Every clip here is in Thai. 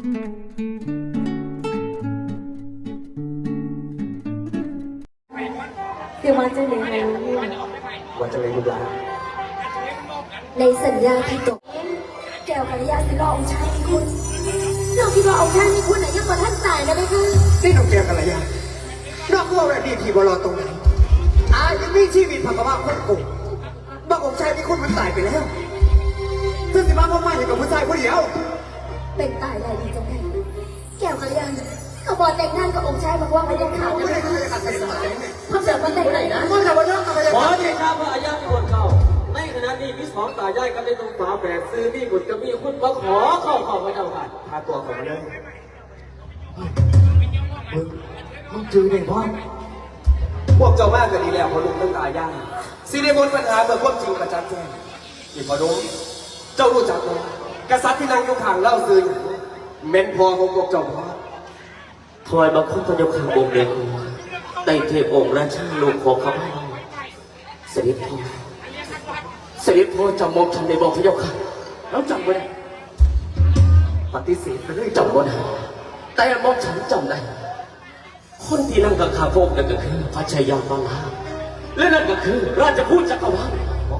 เดี๋ยวมาจะเรียนรู้ว่าจะเป็นลูกหลานในสัญญาที่ตกแก้วกัลยาสิรอองค์ชายมีคุณเราคิดว่าองค์ชายมีคุณไหนยังกว่าท่านตายนะไหมคะนี่หน้องแก้วกัลยานองว่าแบบนี้พี่บอลตรงไหนอายังมีชีวิตผักกะว่าคนโกงบางองค์ชายมีคนมันตายไปแล้วเพื่อนสิมาพ่อมาอย่างกับผู้ชายคนเดียว เป็นตายได้ดีจังไงแก้วกัลยาเขาบอกแต่งงานกับองค์ชายบอกว่าไม่ได้ข่าวไม่นะได้ไหมทำคะอะไรกันเลยเขาเสือกมาแต่งไหนนะมันกับว่าน้องกับอะไรขอเดชะพระอายะมีคนเข้าในขณะนี้มีสองตายายกันในตรงฝาแฝดซื้อมีบุตรก็มีคุณมาขอเข้าเข้าพระเจ้าค่ะพาตัวของมาเลยมึงมึงจือเด็กพ่อพวกเจ้ามากก็ดีแล้วพอลุงตั้งตายายสิได้บนปัญหาเมื่อความจริงประจักษ์แจ้งที่พอลุงเจ้ารู้จักไหม กษัตริย์ที่นั่งอยู่ข้างเล่าซื้อเม่นพอของพวกเจ้าพ่อถวายบังคมพระเจ้าข้าองค์เดียวได้เทพองค์ราชาลูกของข้าพเจ้าเสด็จพ่อเสด็จพ่อจำมองฉันในบอกพระเจ้าค่ะแล้วจำไว้ได้ปฏิเสธไปเลยจำไว้ได้แต่มองฉันจำได้คนที่นั่งกับข้าพระองค์นั่นก็คือพระชายามาลาและนั่นก็คือราชพูดจักรวาล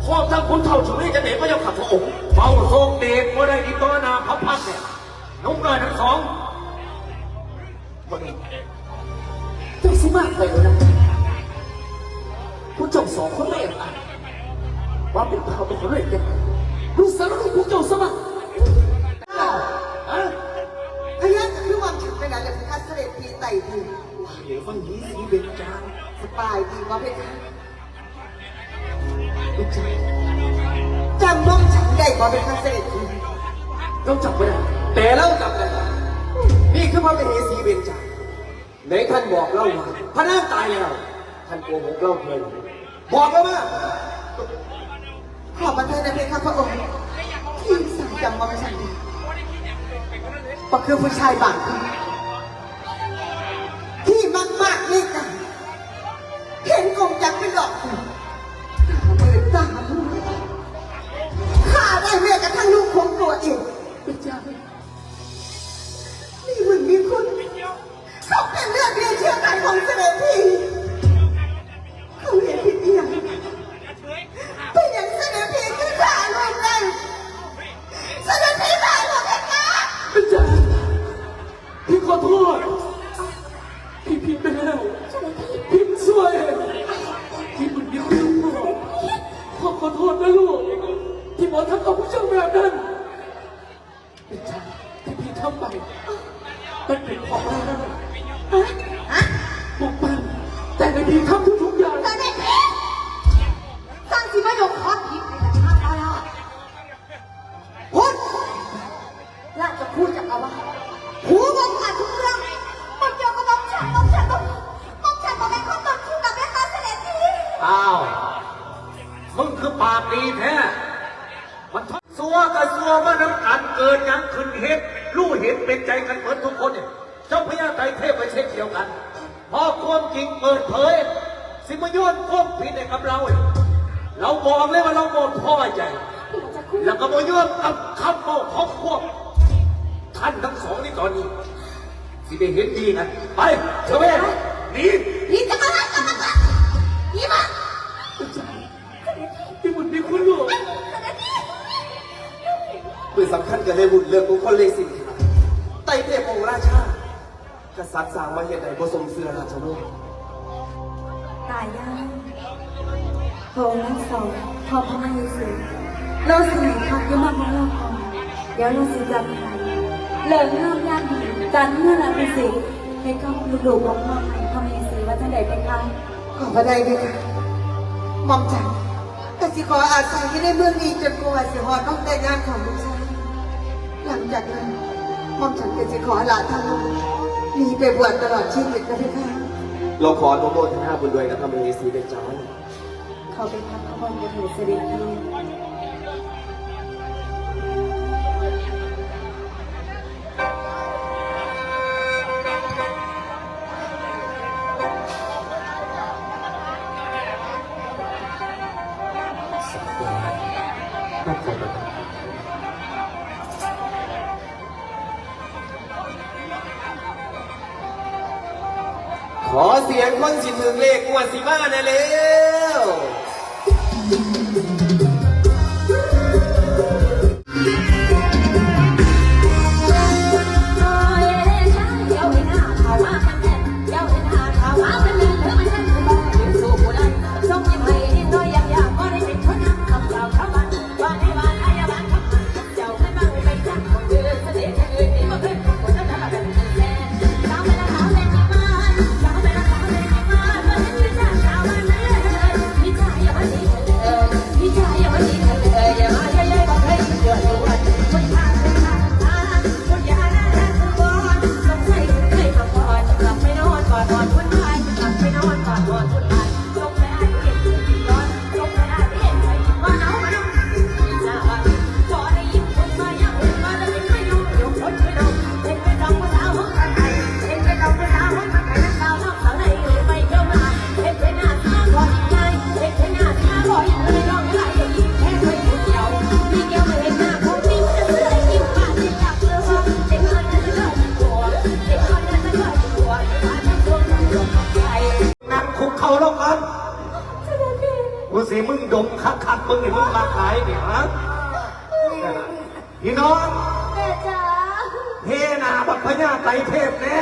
ขอมทั้งคุณเท่าชุลีจะเด็กก็ยังขับพระองค์เฝ้าทรงเดชว่ได้ดีต่อนาพระพักตร์เนี่ยน้องกายทั้งสองเจ้าสิมากไปแล้วนะคุณเจ้าสองคนไม่เอ็นอ่านว่าเป็นพระเป็นคนเล่นกัน ฉันได้ว่าเป็นคัสเสด็จพีเราจับไม่ได้แต่เล่าจำได้นี่คือพระมเหสีเบญจางในท่านบอกเล่าว่าพระนางตายแล้ว ท่านโกหกเล่าเพลินบอกแล้วว่าขอบพระทัยนะเพคะพระองค์ที่สั่งจำว่าฉันดีก็คือผู้ชายบางคนที่มากมากนี่กันเห็นกงจักรเป็น มึงคือปากดีแท้ มันทสัวกับสัวมาน้ำกันเกินยังขึ้นเห็ดรู้เห็นเป็นใจกันเหมือนทุกคนเนี่ยเจ้าพญาไตรเทพไปเช็คเดียวกัน พอความจริงเปิดเผย สิมาโยนความผิดให้กับเรา เราบอกเลยว่าเราหมดพ่อใจแล้วก็มาโยนกับคำบอกของพวกท่านทั้งสองนี่ตอนนี้ สิได้เห็นดีกันไปเถอะแม่หนีพี่ กับเลยบุญเลือกของคนเลยสิครับไต่เทพองค์ราชากษัตริย์สร้างมาเหตุใดผสมเสือราชวงศ์ตายยังพระองค์ทั้งสองพอพระมาเยซูเราสิหนีคักอยังมากของเราก่อนเดี๋ยวเราสิจำให้เหลิงห้ามญาติดีจันเมื่อนั้นเป็นสิให้เขาลูกๆของพ่อใหม่พระมาเยซูว่าจะได้เป็นทางขอพระได้ด้วยค่ะหม่อมฉันแต่สิขออาศัยที่ในเมืองนี้จนกว่าสิหอดต้องแต่งงานของลูกชาย หลังจากนั้นหม่อมฉันก็จะขอลาท่านลูกหนีไปบวชตลอดชีวิตนะพี่ค่ะเราขออนุโมทนาบุญด้วยกับพระมเหสีเป็นเจ้าเขาไปพักผ่อนบนหัวเสด็จพี่พ สียงคนสิถึงเลขงวดสิบ้าแน่เร็ว พี่น้องแม่จ๋าเฮนาบัพญาไตรเทพแน่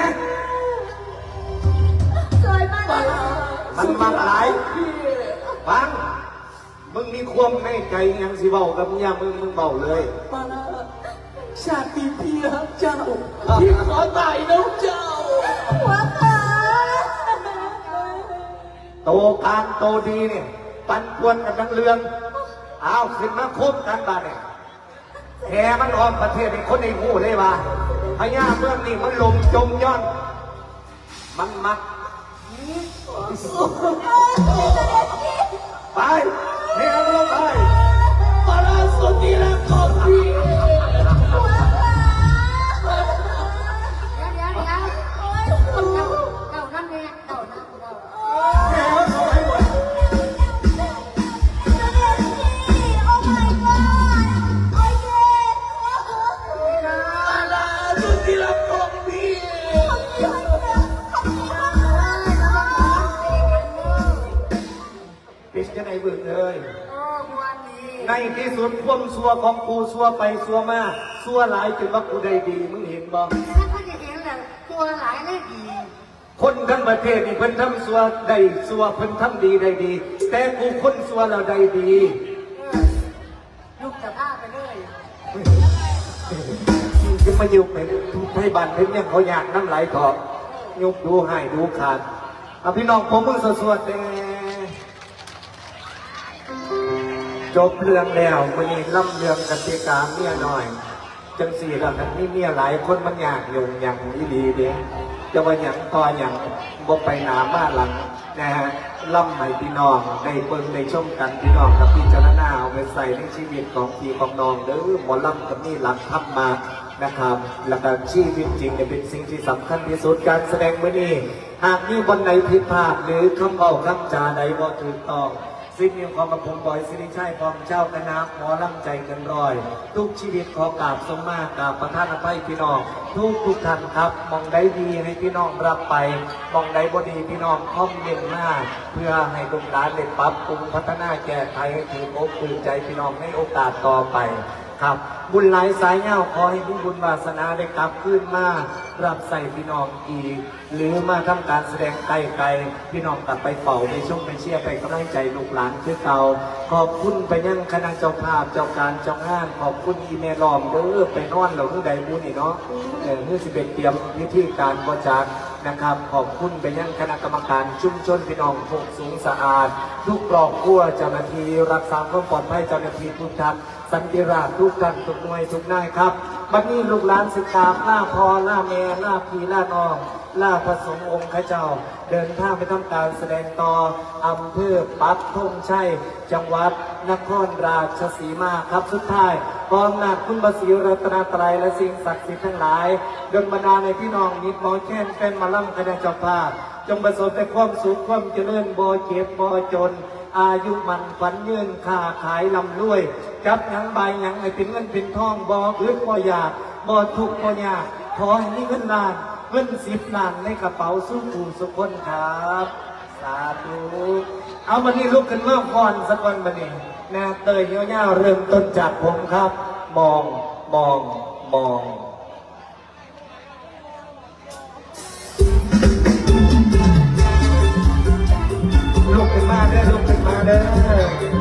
สวยมากเลยมันมาหลายฟังมึงมีความในใจยังสิเบากับเมียมึงมึงเบาเลยมาลาชาติพี่รักเจ้าพี่ขอตายน้องเจ้าหัวขาโตการโตดีเนี่ยปันควรกันทั้งเรืองเอาขึ้นมาคบกันบ้านเนี่ย แหมันออมประเทศเป็นคนในหูเลยว่าพญาเมืองนี่มันลงจมย้อน มันมัก ซัวของกูซัวไปซัวมาซัวหลายจนว่ากูได้ดี มึงเห็นบ่ตัวหลายเลยดี คนทั้งประเทศนี่เพิ่นทำซัวได้ซัวเพิ่นทำดีได้ดี แต่กูคนซัวเราได้ดีลูกจะพาไปเลยจะมาอยู่เป็นทุกไทยบ้านเพิ่นยังเขาอยากน้ำไหลเถอะยกดูให้ดูขาดเอาพี่น้องผมมึงสวดๆแต่ จบเรื่องแล้ววันนี้ล่ำเรื่องกติกาเมียหน้อย จังสี่แล้วนั้นนี่เมียหลายคนมันอยากอยู่อย่างอีหลีเด้จะว่าอย่างต่ออย่างบ่ไปหนาบ้านหลังนะฮะล่ำให้พี่น้องได้เบิ่งได้ชมกันพี่น้องกับพิจารณาเอาไปใส่ในชีวิตของพี่ของน้องเด้อหมอล่ำกับนี่หลักธรรมานะครับแล้วก็ชีวิตจริงเนี่ยเป็นสิ่งที่สำคัญที่สุดการแสดงมื่อนี้หากมีบนไหนผิดพลาดหรือคำเบาคำจาใดบ่ถูกต้อง สิ่งมียวามกับผมบอยสิริชัยพร้อมเจ้าคณะขอร่ำใจกันรอย ทุกชีวิตขอกราบสมมากกราบประทานอภัยพี่น้อง ทุกทุกท่านครับมองได้ดีให้พี่น้องรับไปมองได้บ่ดีพี่น้องคอมเมนต์มาเพื่อให้ตรงร้านเด้ปรับปรุงพัฒนาแก้ไขให้ถืออกถือใจพี่น้องในโอกาสต่อไป ครับ บุญหลายสายเงาขอให้มีบุญวาสนาได้กลับขึ้นมารับใส่พี่น้องอีก หรือมาทำการแสดงไกลไกลๆพี่น้องกลับไปเป่าไปชมไปเชียร์ไปกำลังใจลูกหลานคือเก่าขอบคุณไปยังคณะเจ้าภาพเจ้าการเจ้างาน ขอบคุณอีเมลอมเด้อไปนอนเราเพื่อใดบุญนี่เนาะเออเพื่อสิเป็นเตรียมวิธีการบริจาคนะครับ ขอบคุณไปยังคณะกรรมการชุมชนพี่น้องโคกสูงสะอาด ทุกปลอกกั้วเจ้าหน้าที่รักษาความปลอดภัยเจ้าหน้าที่ทุกท่าน สันติราชทุกท่านทุกหน่วยทุกนายครับบัดนี้ลูกหลานสิกาบล่าพอล่าแม่ล่าพีล่าน้องล่าพระสงฆ์องค์ข้าเจ้า เดินทางไปทำการแสดงต่ออำเภอปักธงชัยจังหวัดนครราชสีมาครับสุดท้ายกองนาคคุณบศรีรัตนาตรัยและสิ่งศักดิ์สิทธิ์ทั้งหลายดลบันดาในพี่น้องนิดมอแค้นเป็นมาล่ำคณะเจ้าภาพจงประสบแต่ความสุขความเจริญบ่เจ็บบ่จน อายุมันฝันยืนค้าขายลำรวย จับหยังใบหยังให้เป็นเงินเป็นทองบ่อึดบ่อยากบ่ทุกข์บ่ยากขอให้มีเงินล้านเงินสิบล้านในกระเป๋าสู้ปู่สุขคนครับ สาธุเอาวันนี้ลุกขึ้นเมาพรสักวันวันนี้นะเตยเงี้ยวๆเริ่มต้นจากผมครับ มองมองมองลุกขึ้นมาเด้อลุกขึ้นมาเด้อ